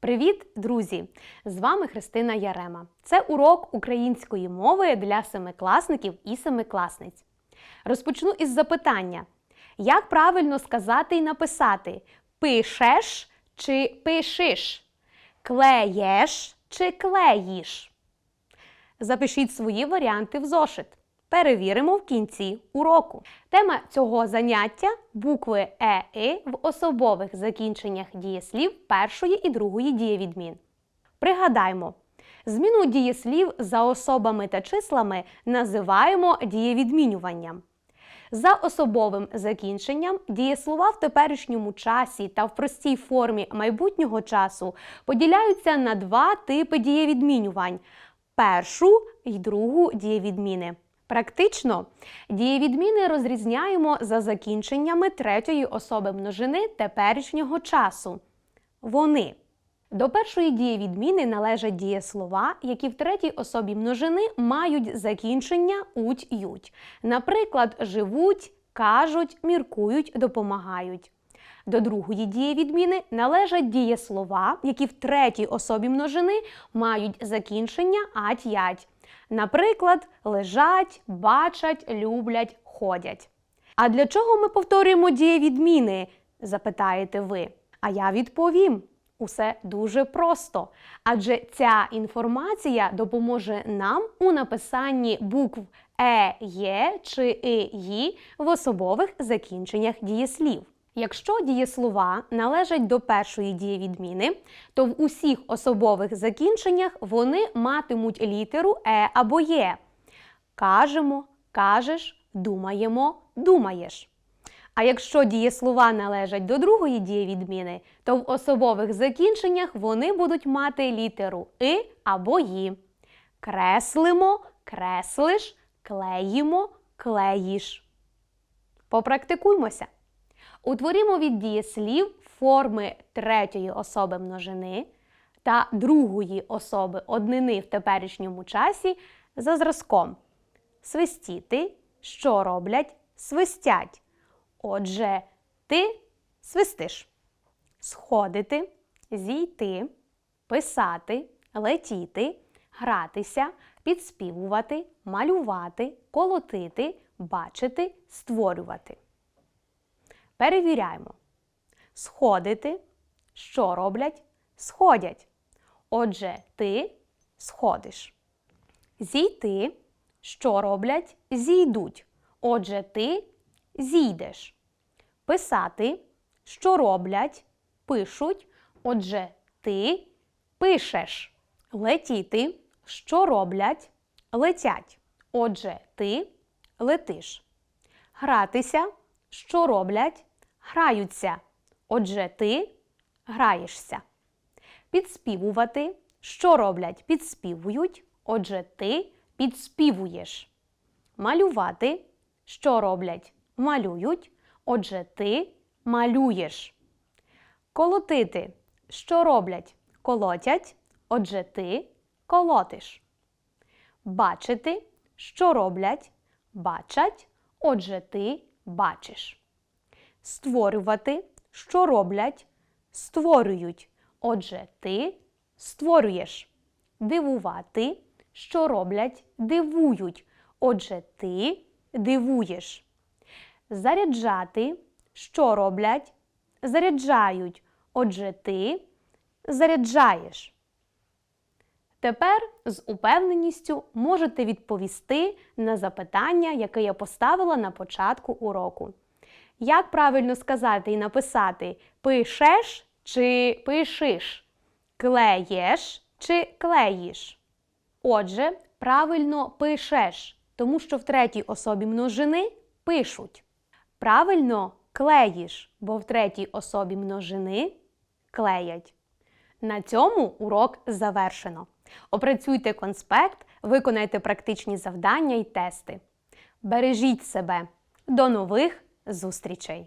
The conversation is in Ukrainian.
Привіт, друзі! З вами Христина Ярема. Це урок української мови для семикласників і семикласниць. Розпочну із запитання: як правильно сказати і написати пишеш чи пишиш? Клеєш чи клеїш? Запишіть свої варіанти в зошит. Перевіримо в кінці уроку. Тема цього заняття букви е «и» в особових закінченнях дієслів першої і другої дієвідмін. Пригадаймо, зміну дієслів за особами та числами називаємо дієвідмінюванням. За особовим закінченням дієслова в теперішньому часі та в простій формі майбутнього часу поділяються на два типи дієвідмінювань першу і другу дієвідміни. Практично дієвідміни розрізняємо за закінченнями третьої особи множини теперішнього часу. Вони. До першої дієвідміни належать дієслова, які в третій особі множини мають закінчення уть-ють. Наприклад, живуть, кажуть, міркують, допомагають. До другої дієвідміни належать дієслова, які в третій особі множини мають закінчення ать-ять. Наприклад, лежать, бачать, люблять, ходять. А для чого ми повторюємо дієвідміни? запитаєте ви. А я відповім. Усе дуже просто. Адже ця інформація допоможе нам у написанні букв е, є чи и, ї в особових закінченнях дієслів. Якщо дієслова належать до першої дієвідміни, то в усіх особових закінченнях вони матимуть літеру е або є. Кажемо, кажеш, думаємо, думаєш. А якщо дієслова належать до другої дієвідміни, то в особових закінченнях вони будуть мати літеру и або ї. Креслимо, креслиш, клеїмо, клеїш. Попрактикуймося. Утворімо від дієслів форми третьої особи множини та другої особи однини в теперішньому часі за зразком. Свистіти, що роблять, свистять. Отже, ти свистиш. Сходити, зійти, писати, летіти, гратися, підспівувати, малювати, колотити, бачити, створювати. Перевіряємо. Сходити, що роблять, сходять. Отже, ти сходиш. Зійти, що роблять, зійдуть. Отже, ти зійдеш. Писати, що роблять, пишуть. Отже, ти пишеш. Летіти, що роблять, летять. Отже, ти летиш. Гратися, що роблять, граються. Отже, ти граєшся. Підспівувати, що роблять, підспівують. Отже, ти підспівуєш. Малювати, що роблять, малюють. Отже, ти малюєш. Колотити, що роблять, колотять. Отже, ти колотиш. Бачити, що роблять, бачать. Отже, ти бачиш. Створювати, що роблять, створюють. Отже, ти створюєш. Дивувати, що роблять, дивують. Отже, ти дивуєш. Заряджати, що роблять, заряджають. Отже, ти заряджаєш. Тепер з упевненістю можете відповісти на запитання, яке я поставила на початку уроку. Як правильно сказати і написати пишеш чи пишиш? Клеєш чи клеїш? Отже, правильно пишеш, тому що в третій особі множини пишуть. Правильно клеїш, бо в третій особі множини клеять. На цьому урок завершено. Опрацюйте конспект, виконайте практичні завдання і тести. Бережіть себе. До нових зустрічей!